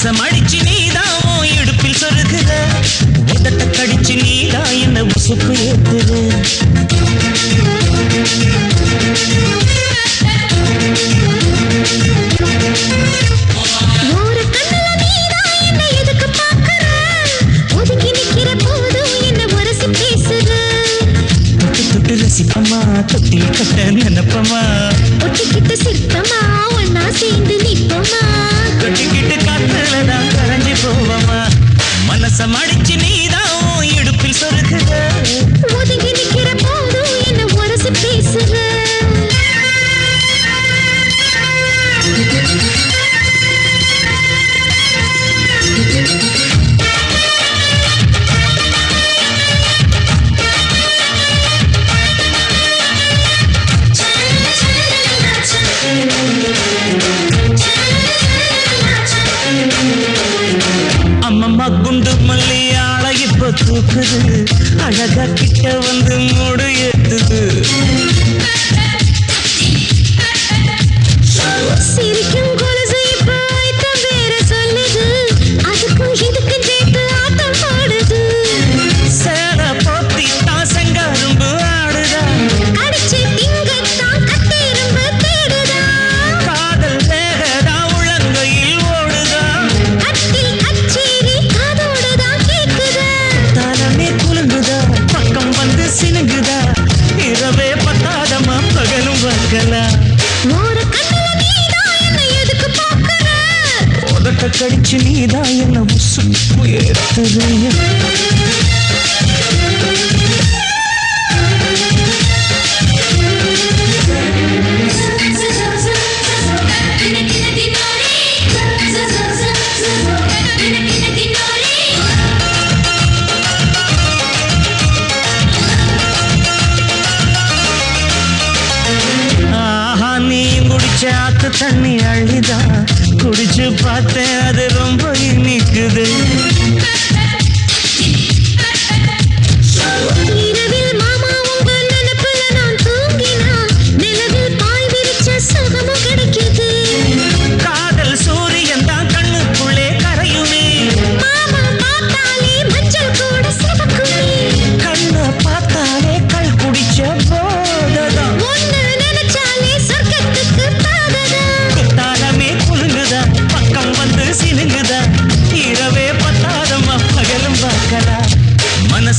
மனசம் அடிச்சு நீதான் உன் இடுப்பில் சொருகுற. உதட்ட கடிச்சு நீதான் என்ன உசுப்பு ஏத்துற. ரசிப்பமா தொட்டி கட்ட நினைப்பமா ஒட்டிக்கிட்ட சிற்பமா ஒண்ணா சேர்ந்து நிப்போமா? மனசம் அழகா கிட்ட வந்து மூடு ஏத்துது. கடிச்சு நீதான் என்ன உசு ஏத்துறிய நீ குடிச்ச ஆத்து தண்ணி அழிதான் குடிச்சு பார்த்தேன் அது ரொம்ப இனிக்குது.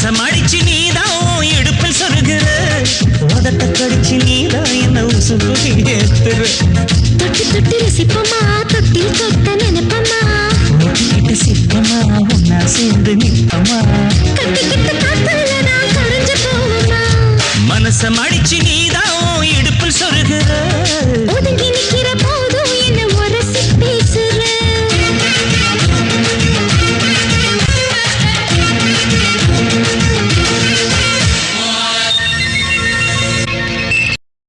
வசம் அடிச்சு நீதான் இடுப்பில் சொருகிற உதட்ட கடிச்சு நீதான் என்ன உசுப்பு ஏத்துற தொட்டு தொட்டு ரசிப்பமா? தொட்டில் தொட்ட நினைப்பமா? ஒட்டிக்கிட்டு சிப்பமா? ஒன்னா சேர்ந்து நிற்பமா? கட்டிக்கிட்டு மனசம் அடிச்சு நீ